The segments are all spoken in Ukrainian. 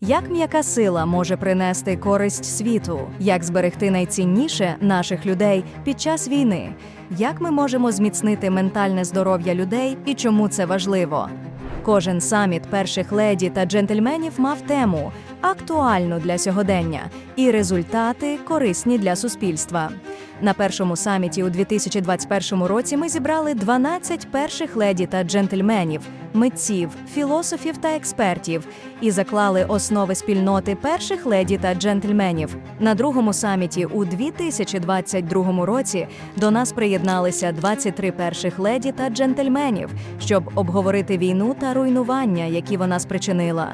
Як м'яка сила може принести користь світу? Як зберегти найцінніше наших людей під час війни? Як ми можемо зміцнити ментальне здоров'я людей і чому це важливо? Кожен саміт перших леді та джентльменів мав тему актуальну для сьогодення і результати корисні для суспільства. На першому саміті у 2021 році ми зібрали 12 перших леді та джентльменів, митців, філософів та експертів і заклали основи спільноти перших леді та джентльменів. На другому саміті у 2022 році до нас приєдналися 23 перших леді та джентльменів, щоб обговорити війну та руйнування, які вона спричинила.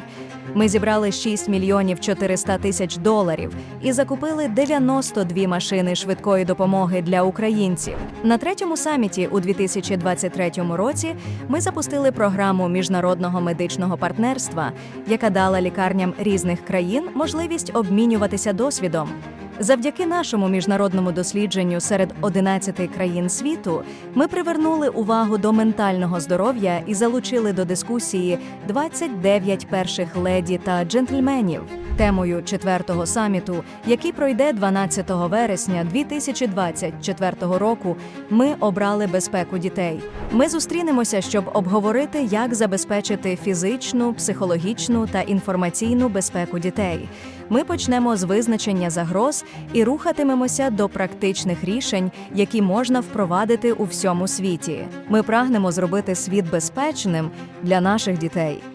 Ми зібрали 6 мільйонів 400 тисяч доларів і закупили 92 машини швидкої допомоги для українців. На третьому саміті у 2023 році ми запустили програму міжнародного медичного партнерства, яка дала лікарням різних країн можливість обмінюватися досвідом. Завдяки нашому міжнародному дослідженню серед 11 країн світу ми привернули увагу до ментального здоров'я і залучили до дискусії 29 перших леді та джентльменів. Темою четвертого саміту, який пройде 12 вересня 2024 року, ми обрали безпеку дітей. Ми зустрінемося, щоб обговорити, як забезпечити фізичну, психологічну та інформаційну безпеку дітей. Ми почнемо з визначення загроз і рухатимемося до практичних рішень, які можна впровадити у всьому світі. Ми прагнемо зробити світ безпечним для наших дітей.